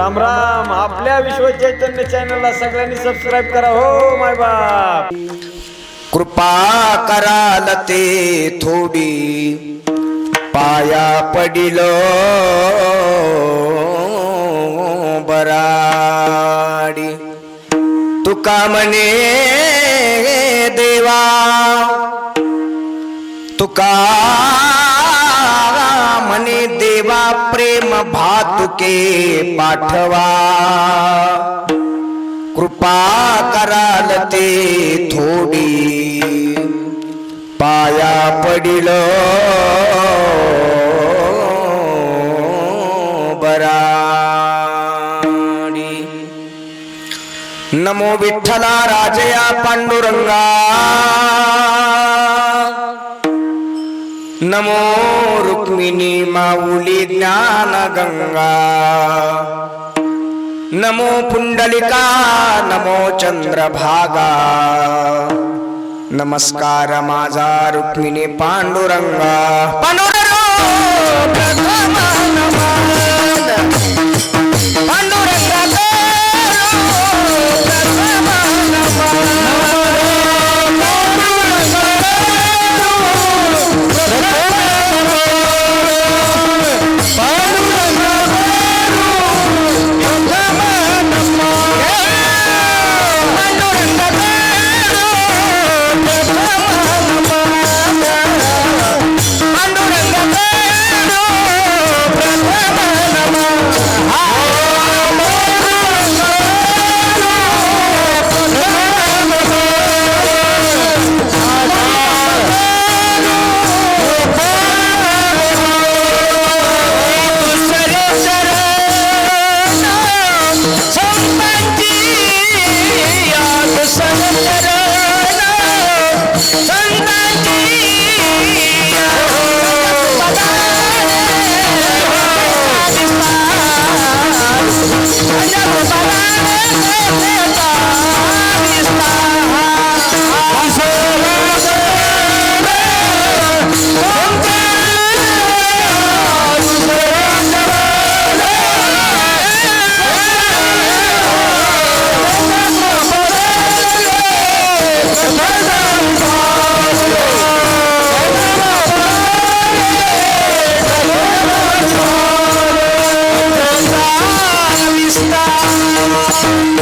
राम राम. आपल्या विश्व चैतन्य चॅनलला सगळ्यांनी सबस्क्राईब करा. हो माय बाप. कृपा कराल ते थोडी. पाया पडिल बराडी. तुका म्हणे देवा तुका म्हणे देवा प्रेम भा वाहतुके पाठवा। कृपा कराल ते थोडी। पाया पडिल। बराडी नमो विठ्ठला राजया पांडुरंगा। नमो रुक्मिणी माऊली ज्ञान गंगा नमो पुंडलिका नमो चंद्रभागा। नमस्कार माझा रुक्मिणी पांडुरंगा। पांडुरंगा!